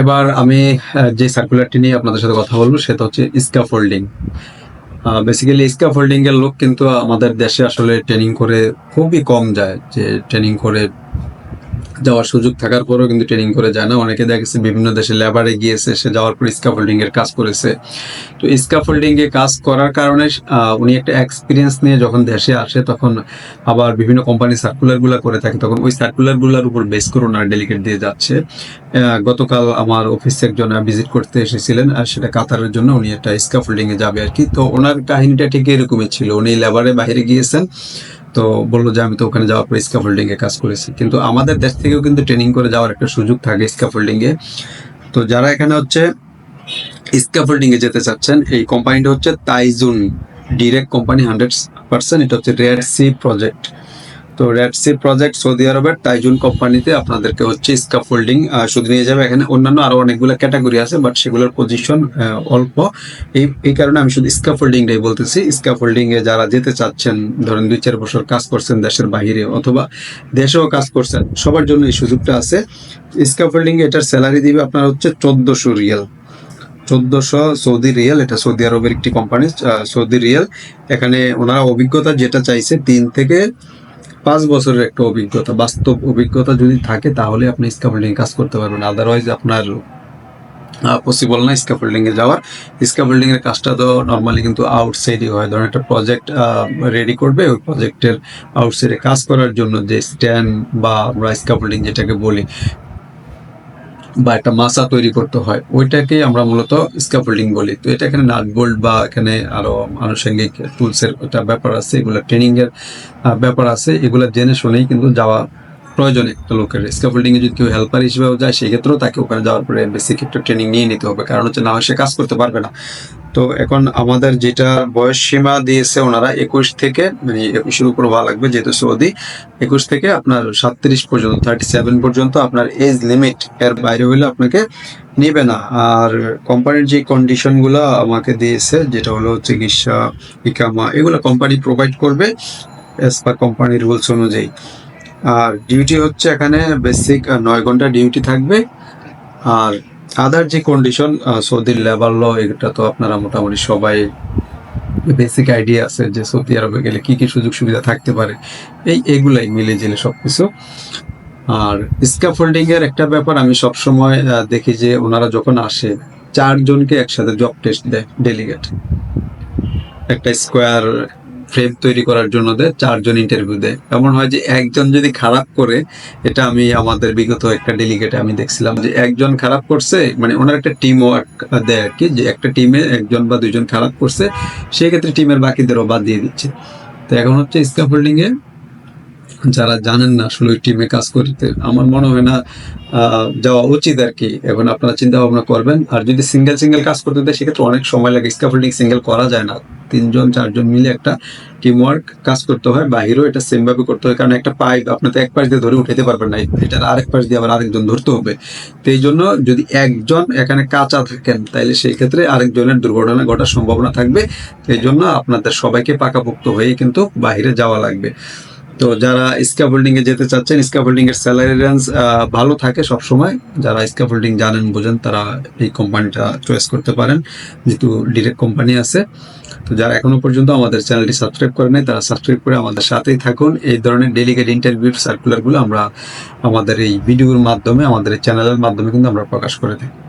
এবার আমি যে সার্কুলারটি নিয়ে আপনাদের সাথে কথা বলব, সেটা হচ্ছে স্ক্যাফোল্ডিং বেসিক্যালি এর লোক কিন্তু আমাদের দেশে আসলে ট্রেনিং করে খুবই কম যায়, যে ট্রেনিং করে যাওয়ার সুযোগ থাকার পরেও কিন্তু ট্রেনিং করে যায় না। অনেকে দেখা গেছে বিভিন্ন দেশে লেবারে গিয়েছে, সে যাওয়ার পর স্ক্যাফোল্ডিং এর কাজ করেছে। তো স্ক্যাফোল্ডিং এ কাজ করার কারণে উনি একটা এক্সপিরিয়েন্স নিয়ে যখন দেশে আসে, তখন আবার বিভিন্ন কোম্পানি সার্কুলারগুলা করে থাকে, তখন ওই সার্কুলারগুলার উপর বেস করে ওনার ডেলিগেট দিয়ে যাচ্ছে। গতকাল আমার অফিসে একজন ভিজিট করতে এসেছিলেন, আর সেটা কাতারের জন্য উনি একটা স্ক্যাফোল্ডিং এ যাবে আর কি তো ওনার কাহিনীটা ঠিক এরকমই ছিল। উনি লেবারে বাইরে গিয়েছেন তো বলল যে আমি তো ওখানে যাওয়ার পর স্কাফোল্ডিং এ কাজ করেছি। কিন্তু আমাদের দেশ থেকেও কিন্তু ট্রেনিং করে যাওয়ার একটা সুযোগ থাকে স্কাফোল্ডিং এ। তো যারা এখানে হচ্ছে স্কাফোল্ডিং এ যেতে চাচ্ছেন, এই কোম্পানিটা হচ্ছে তাইজুন ডিরেক্ট কোম্পানি হান্ড্রেড পার্সেন্ট এটা হচ্ছে রেড সি প্রজেক্ট তো রেড সি প্রজেক্ট সৌদি আরবের তাইজুন কোম্পানিতে আপনাদেরকে হচ্ছে স্ক্যাফোল্ডিং শুধু নিয়ে যাবে। এখানে অন্যান্য আরও অনেকগুলো ক্যাটাগরি আছে বাট সেগুলোর পজিশন অল্প। এই এই কারণে আমি শুধু স্ক্যাফোল্ডিংটাই বলতেছি। স্ক্যাফোল্ডিং এ যারা যেতে চাচ্ছেন, ধরেন দুই চার বছর কাজ করছেন দেশের বাইরে অথবা দেশেও কাজ করছেন, সবার জন্য এই সুযোগটা আছে। স্ক্যাফোল্ডিং এটার স্যালারি দিবে আপনার হচ্ছে চোদ্দশো রিয়াল। চোদ্দশো সৌদি রিয়াল, এটা সৌদি আরবের একটি কোম্পানি সৌদি রিয়াল। এখানে ওনারা অভিজ্ঞতা যেটা চাইছে, তিন থেকে পাঁচ বছরের একটা অভিজ্ঞতা, বাস্তব অভিজ্ঞতা যদি থাকে, তাহলে আপনি স্কাফোল্ডিং কাজ করতে পারবেন। আদারওয়াইজ আপনার পসিবল না স্ক্যাফোল্ডিং এ যাওয়ার। স্ক্যাফোল্ডিং এর কাজটা তো নর্মালি কিন্তু আউটসাইডই হয়। ধরেন একটা প্রজেক্ট রেডি করবে, ওই প্রজেক্টের আউটসাইডে কাজ করার জন্য যে স্ট্যান্ড বা আমরা স্ক্যাফোল্ডিং যেটাকে বলি বা একটা মাসা তৈরি করতে হয়, ওইটাকে আমরা মূলত স্ক্যাফোল্ডিং বলি। তো এটা এখানে নাট বোল্ট বা এখানে আরও আনুষঙ্গিক টুলসের একটা ব্যাপার আছে, এগুলো ট্রেনিং এর ব্যাপার আছে। এগুলো জেনে শুনেই কিন্তু যাওয়া প্রয়োজন একটা লোকের স্ক্যাফোল্ডিং এ যদি কেউ হেল্পার হিসেবেও যায়, সেক্ষেত্রেও তাকে ওখানে যাওয়ার পরে বেসিক একটা ট্রেনিং নিয়ে নিতে হবে। কারণ হচ্ছে না সে কাজ করতে পারবে না। তো এখন আমাদের যেটা বয়স সীমা দিয়েছে ওনারা একুশ থেকে মানে একুশের উপর ভালো লাগবে যেহেতু সৌদি, একুশ থেকে আপনার সাতত্রিশ পর্যন্ত থার্টি সেভেন পর্যন্ত আপনার এজ লিমিট এর বাইরে হইলে আপনাকে নেবে না। আর কোম্পানির যে কন্ডিশনগুলো আমাকে দিয়েছে, যেটা হলো চিকিৎসা, ইকামা, এগুলো কোম্পানি প্রোভাইড করবে এস পার কোম্পানির রুলস অনুযায়ী। আর ডিউটি হচ্ছে এখানে বেসিক নয় ঘণ্টা ডিউটি থাকবে। আর আদার যে কন্ডিশন সৌদির লেবার ল এটা তো আপনারা মোটামুটি সবাই বেসিক আইডিয়া আছে যে সৌদি আরবে গেলে কি কি সুযোগ সুবিধা থাকতে পারে। এই, এগুলাই মিলে জেলে সবকিছু। আর স্ক্যাফোল্ডিং এর একটা ব্যাপার, আমি সবসময় দেখি যে ওনারা যখন আসে, চারজনকে একসাথে জব টেস্ট দেয় ডেলিগেট একটা স্কোয়ার ফ্রেম তৈরি করার জন্য দেয়, চারজন ইন্টারভিউ দেয়। এমন হয় যে একজন যদি খারাপ করে, এটা আমি আমাদের বিগত একটা ডেলিগেটে আমি দেখছিলাম যে একজন খারাপ করছে মানে ওনার একটা টিম ওয়ার্ক দেয় আর কি, যে একটা টিমে একজন বা দুইজন খারাপ করছে, সেক্ষেত্রে টিমের বাকিদেরও বাদ দিয়ে দিচ্ছে। তো এখন হচ্ছে স্ক্যাফোল্ডিং এ যারা জানেন না আসলে ওই টিমে কাজ করতে, আমার মনে হয় না যাওয়া উচিত আর কি। এখন আপনারা চিন্তা ভাবনা করবেন। আর যদি সিঙ্গেল সিঙ্গেল কাজ করতে দেয়, সেক্ষেত্রে অনেক সময় লাগে স্ক্যাফোল্ডিং সিঙ্গেল করা যায় না। তিনজন, চারজন মিলে একটা টিম ওয়ার্ক কাজ করতে হয়। বাহিরেও এটা সেম ভাবে করতে হয়। কারণ একটা পাইপ আপনি তো এক পাশ দিয়ে ধরে উঠাইতে পারবেন না। এটার আরেক পাশ দিয়ে আবার আরেকজন ধরতে হবে। তো এই জন্য যদি একজন এখানে কাঁচা থাকেন তাহলে সেই ক্ষেত্রে আরেকজনের দুর্ঘটনা ঘটার সম্ভাবনা থাকবে। এই জন্য আপনাদের সবাইকে পাকাপোক্ত হয়ে কিন্তু বাইরে যাওয়া লাগবে। তো যারা স্ক্যাফোল্ডিং এ যেতে চাচ্ছেন স্ক্যাফোল্ডিং এর স্যালারি রেঞ্জ ভালো থাকে সব সময় যারা স্ক্যাফোল্ডিং জানেন, বোঝেন, তারা এই কোম্পানিটা চয়েস করতে পারেন। যেহেতু ডিরেক্ট কোম্পানি আছে। তো যারা এখনও পর্যন্ত আমাদের চ্যানেলটি সাবস্ক্রাইব করে নাই, তারা সাবস্ক্রাইব করে আমাদের সাথেই থাকুন। এই ধরনের ডেলিগেট ইন্টারভিউ সার্কুলারগুলো আমরা আমাদের এই ভিডিওর মাধ্যমে, আমাদের চ্যানেলের মাধ্যমে কিন্তু আমরা প্রকাশ করে থাকি।